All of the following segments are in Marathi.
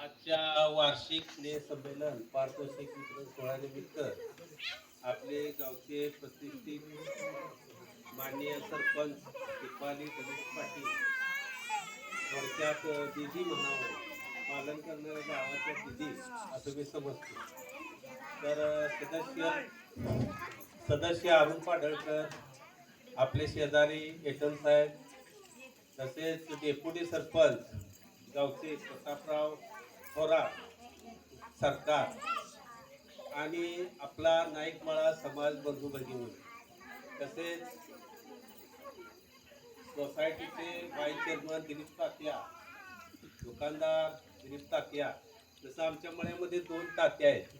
आजच्या वार्षिक स्नेह संमेलन पारितोषिक वितरण सोहळ्यानिमित्त आपले गावचे प्रतिष्ठित माननीय सरपंच दीपाली गणेश पाटील थोडक्यात दिदी म्हणावं पालन करणाऱ्या गावाच्या दिदी असं मी समजतो. तर सदस्य सदस्य अरुण पाडळकर आपले शेजारी एटन साहेब तसेच डेप्युटी सरपंच गावचे प्रतापराव थोरात सरकार आणि आपला नाईकमाळा समाज बंधू भगिनी. तसेच सोसायटीचे व्हाईस चेअरमन दिलीप तात्या दुकानदार दिलीप तात्या जसं आमच्या मळ्यामध्ये दोन तात्या आहेत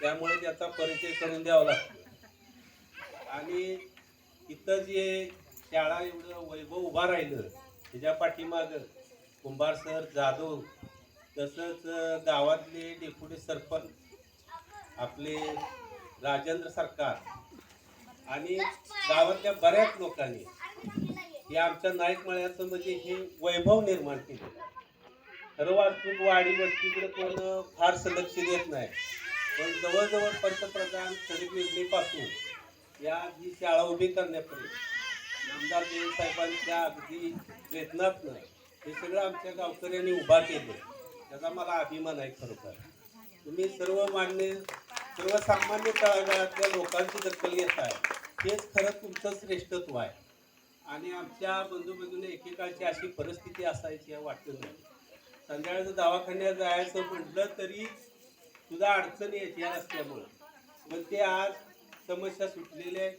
त्यामुळे त्याचा परिचय करून द्यावा लागतो. आणि इथं जे शाळा एवढं वैभव उभा राहिलं त्याच्या पाठीमागं कुंभार सर जाधव तसंच गावातले डेप्युटी सरपंच आपले राजेंद्र सरकार आणि गावातल्या बऱ्याच लोकांनी हे आमच्या नाईक मळ्याचं म्हणजे हे वैभव निर्माण केलं. खरं वास्तूक वाडी वस्तीकडे कोण फारसं लक्ष देत नाही. पण जवळजवळ पंतप्रधान गरीब योजनेपासून या जी शाळा उभी करण्यापर्यंत आमदार देव साहेबांच्या अगदी वेतनातनं हे सगळं आमच्या गावकऱ्यांनी उभा केलं. त्याचा मला अभिमान आहे खरोखर तुम्ही सर्व मान्य सर्वसामान्य तळागाळातल्या लोकांची दखल घेत आहे. हेच खरं तुमचं श्रेष्ठत्व आहे. आणि आमच्या बंधूबंधूने एकेकाळची अशी परिस्थिती असायची आहे वाटत नाही. संध्याकाळचं दवाखान्यात जायचं म्हटलं तरी तुझा अडचण यायची या रस्त्यामुळं. पण ते आज समस्या सुटलेल्या आहे.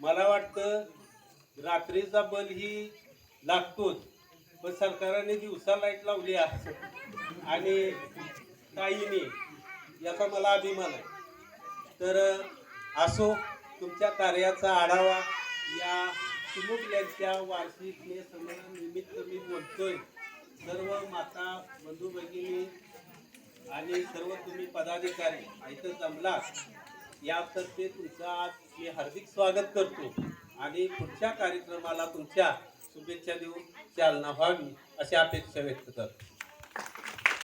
मला वाटतं रात्रीचा बल ही लागतोच. पण सरकारने दिवसा लाइट लावली आहे आणि ताईने याचा मला अभिमान आहे. तर असो तुमच्या कार्याचा आढावा या चिमुकल्यांच्या वार्षिक निमित्त मी बोलतोय. सर्व माता बंधू भगिनी आणि सर्व तुम्ही पदाधिकारी इथं जमला यातर्फे तुमचं आज मी हार्दिक स्वागत करतो. आणि पुढच्या कार्यक्रमाला तुमच्या शुभेच्छा देऊन चालना व्हावी अशी अपेक्षा व्यक्त करतो.